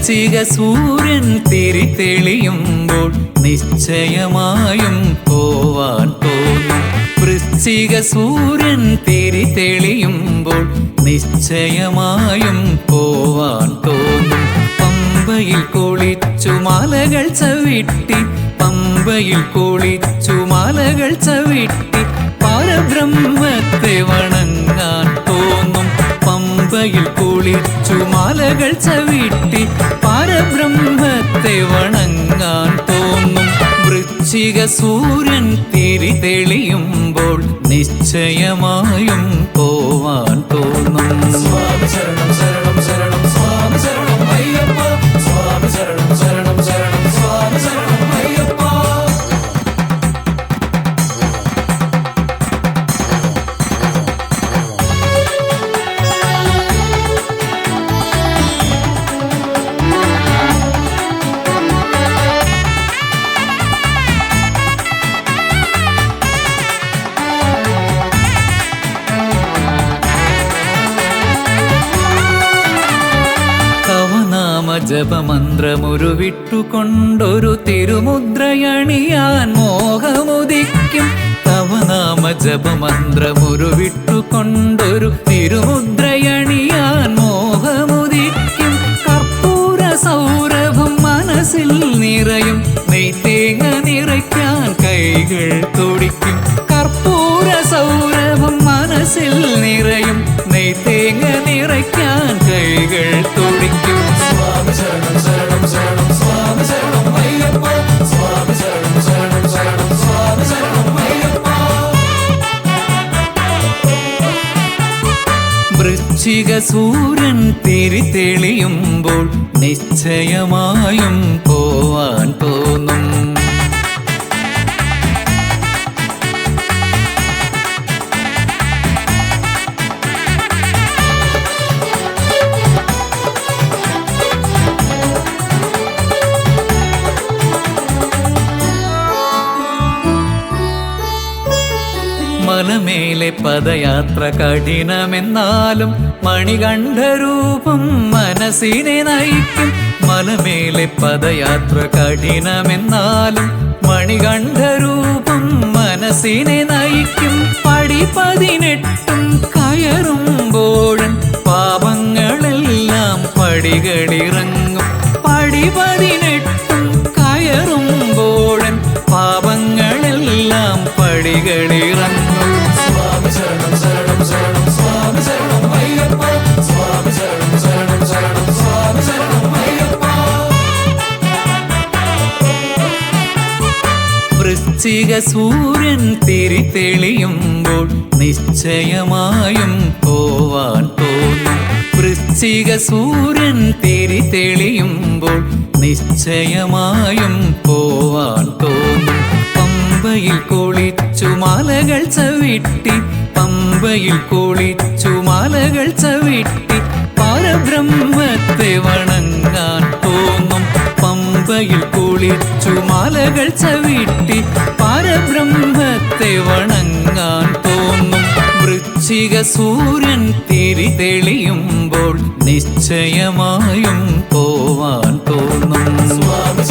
വൃശ്ചിക സൂര്യൻ തിരി തെളിയുമ്പോൾ നിശ്ചയമായും പോവാൻ തോന്നും വൃശ്ചിക സൂര്യൻ തിരി തെളിയുമ്പോൾ നിശ്ചയമായും പോവാൻ തോന്നും പമ്പയിൽ കുളിച്ചു മാലകൾ ചവിട്ടി പമ്പയിൽ കുളിച്ചു മാലകൾ ചവിട്ടി പരബ്രഹ്മത്തെ വണങ്ങാൻ തോന്നും പമ്പയിൽ കുളിച്ചു മാലകൾ ചവിട്ടി പരബ്രഹ്മത്തെ വണങ്ങാൻ തോന്നും. വൃശ്ചിക സൂര്യൻ തിരി തെളിയുമ്പോൾ നിശ്ചയമായും പോവാൻ തോന്നും. സ്വാമി ശരണം കവനാമ ജപമന്ത്രമൊരു വിട്ടുകൊണ്ടൊരു തിരുമുദ്രയണിയാൻ മോഹമുദിക്കും. തവനാമ ജപമന്ത്രമൊരു വിട്ടുകൊണ്ടൊരു തിരുമുദ്രയണിയാൻ മോഹമുദിക്കും. കർപ്പൂര സൗരഭം മനസ്സിൽ നിറയും. നെയ്ത്തേങ്ങ നിറയ്ക്കാൻ കൈകൾ തുടിക്കും. കർപ്പൂര സൗരഭം മനസ്സിൽ നിറയും. നെയ്ത്തേങ്ങ നിറയ്ക്കാൻ വൃശ്ചിക സൂര്യൻ തിരി തെളിയുമ്പോൾ നിശ്ചയമായും മലമേലെ പദയാത്ര കഠിനമെന്നാലും മണികണ്ഠരൂപം മനസ്സിനെ നയിക്കും. മലമേലെ പദയാത്ര കഠിനമെന്നാലും മണികണ്ഠരൂപം മനസ്സിനെ നയിക്കും. പടി പതിനെട്ടും വൃശ്ചിക സൂര്യൻ തിരി തെളിയുമ്പോൾ നിശ്ചയമായും പോവാൻ തോന്നും. വൃശ്ചിക സൂര്യൻ തിരി തെളിയുമ്പോൾ നിശ്ചയമായും പോവാൻ തോന്നും. പമ്പയിൽ കുളിച്ചു മാലകൾ ചവിട്ടി പമ്പയിൽ കുളിച്ചു മാലകൾ ചവിട്ടി പരബ്രഹ്മത്തെ വണങ്ങാൻ തോന്നും. പമ്പയിൽ കുളിച്ചു മാലകൾ ചവിട്ടി പരബ്രഹ്മത്തെ വണങ്ങാൻ തോന്നും. വൃശ്ചിക സൂര്യൻ തിരി തെളിയുമ്പോൾ നിശ്ചയമായും പോവാൻ തോന്നും. സ്വാമി